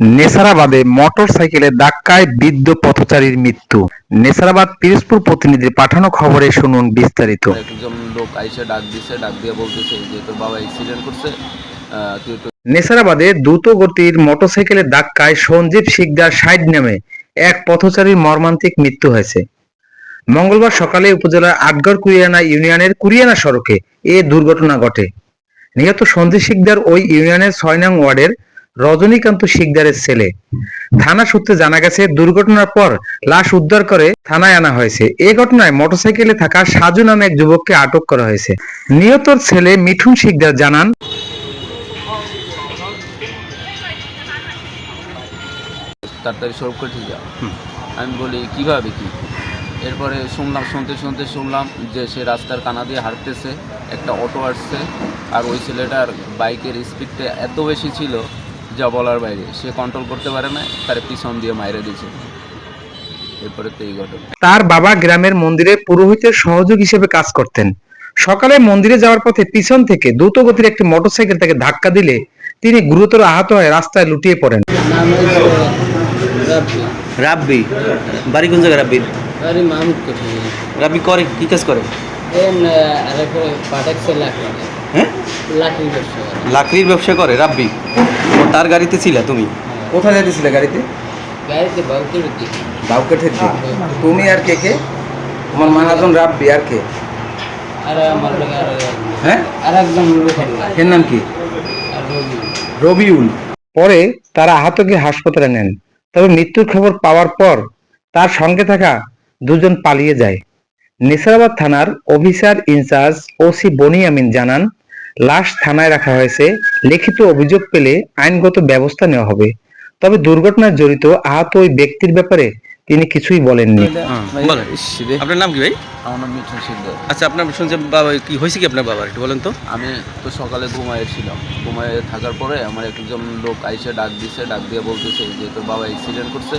নেসারাবাদে motor সাইকেলে ধাক্কায় বৃদ্ধ পথচারীর মৃত্যু। নেসারাবাদ পিরোজপুর প্রতিনিধির পাঠানো খবরে শুনুন বিস্তারিত। একজন লোক আইসে ডাক দিছে ডাক দিয়ে বলতেছে যে তোর বাবা অ্যাক্সিডেন্ট করছে নেসারাবাদে দ্রুত গতির মোটরসাইকেলের ধাক্কায় সঞ্জীব শিকদার সাইড নামে এক পথচারীর মর্মান্তিক মৃত্যু হয়েছে। মঙ্গলবার সকালে উপজেলার আটগড় কুরিয়ানা ইউনিয়নের কুরিয়ানা সড়কে এ দুর্ঘটনা ঘটে। নিহত সঞ্জীব শিকদার ওই ইউনিয়নের ছয় নং ওয়ার্ডের রজনীকান্ত শিকদারের ছেলে। থানা সূত্রে জানা গেছে দুর্ঘটনার পর লাশ উদ্ধার করে থানায় আনা হয়েছে। এ ঘটনায় মোটরসাইকেলে থাকা সাজু নামে এক যুবককে আটক করা হয়েছে। নিহতর ছেলে মিঠুন শিকদার জানান তাড়াতাড়ি সরব করে ঠিক আমি বলি কীভাবে কি এরপরে শুনলাম শুনতে শুনতে শুনলাম যে সে রাস্তার কানা দিয়ে হাঁটতেছে একটা অটো আসছে আর ওই ছেলেটার বাইকের স্পিডটা এত বেশি ছিল যা বলার বাইরে। সে কন্ট্রোল করতে পারে না তার পিছন দিয়ে মাইরে দিয়েছে। এরপরে তো এই ঘটনা। তার বাবা গ্রামের মন্দিরে পুরোহিতের সহযোগ হিসেবে কাজ করতেন। সকালে মন্দিরে যাওয়ার পথে পিছন থেকে দ্রুত গতির একটি মোটরসাইকেল তাকে ধাক্কা দিলে তিনি গুরুতর আহত হয়ে রাস্তায় লুটিয়ে পড়েন। রাব্বি রাব্বি বাড়ি কোন জায়গায় রাব্বির আরে মাহমুদ কোথায় রাব্বি করে কি কাজ করে হ্যাঁ? ব্যবসা করে। লাকড়ির ব্যবসা করে রাব্বি? তার গাড়িতে ছিল তুমি? কোথায় যাইতেছিলে গাড়িতে? গাড়িতে বাউকের দিকে বাউকেটের দিকে তুমি আর কে কে? তোমার মাহাজন রাব্বি আর কে? আর আমার হ্যাঁ? আর একজন এর নাম কি? রবিউল। পরে তারা আহতকে হাসপাতালে নেন। তবে মৃত্যুর খবর পাওয়ার পর তার সঙ্গে থাকা দুজন পালিয়ে যায়। নেসারাবাদ থানার officer in charge OC Boni Amin জানান লাশ থানায় রাখা হয়েছে। লিখিত অভিযোগ পেলে আইনগত ব্যবস্থা নেওয়া হবে। তবে দুর্ঘটনায় জড়িত আহত ওই ব্যক্তির ব্যাপারে তিনি কিছুই বলেননি। আপনার নাম কি ভাই? আমার নাম মিঠুন সিদ্ধ। আচ্ছা আপনার শুনছে বাবা কি হয়েছে কি আপনার বাবার? একটু বলেন তো। আমি তো সকালে ঘুমাইছিলাম। ঘুমায় থাকার পরে আমার একজন লোক আইসে ডাক দিছে ডাক দিয়ে বলতেছে যে তোর বাবা অ্যাক্সিডেন্ট করছে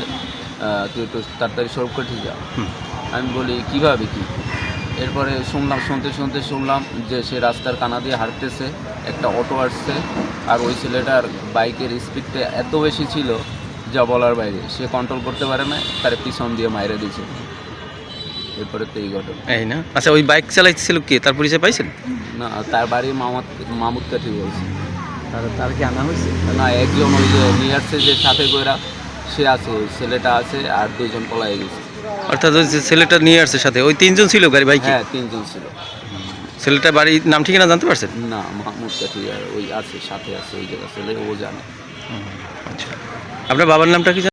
আহ, তুই একটু তাড়াতাড়ি সরব করে ঠিক যা আমি বলি কীভাবে কি এরপরে শুনলাম শুনতে শুনতে শুনলাম যে সে রাস্তার কানা দিয়ে হাঁটতেছে একটা অটো আসছে আর ওই ছেলেটার বাইকের স্পিডটা এত বেশি ছিল যা বলার বাইরে। সে কন্ট্রোল করতে পারে না তার পিছন দিয়ে মাইরে দিয়েছে। এরপরে তো এই ঘটনা। এই না? আচ্ছা ওই বাইক চালাইছিল কে? তার পরিচয় পাইছেন? না তার বাড়ি মামাত মামুদ কাঠি বলছে। তার তার কি আনা হয়েছে? না একজন ওই যে নিয়ে আসছে যে সাথে কইরা সে আছে ওই ছেলেটা আছে আর দুজন পলাই গেছে। অর্থাৎ ওই যে ছেলেটা নিয়ে আসছে সাথে ওই তিনজন ছিল গাড়ি বাইকে হ্যাঁ তিনজন ছিল। ছেলেটা বাড়ির নাম ঠিকানা জানতে পারছেন? না মাহমুদ কাঠি আর ওই আছে সাথে আছে ওই জায়গা ছেলে ও জানে। আচ্ছা। আপনার বাবার নামটা কি জানেন?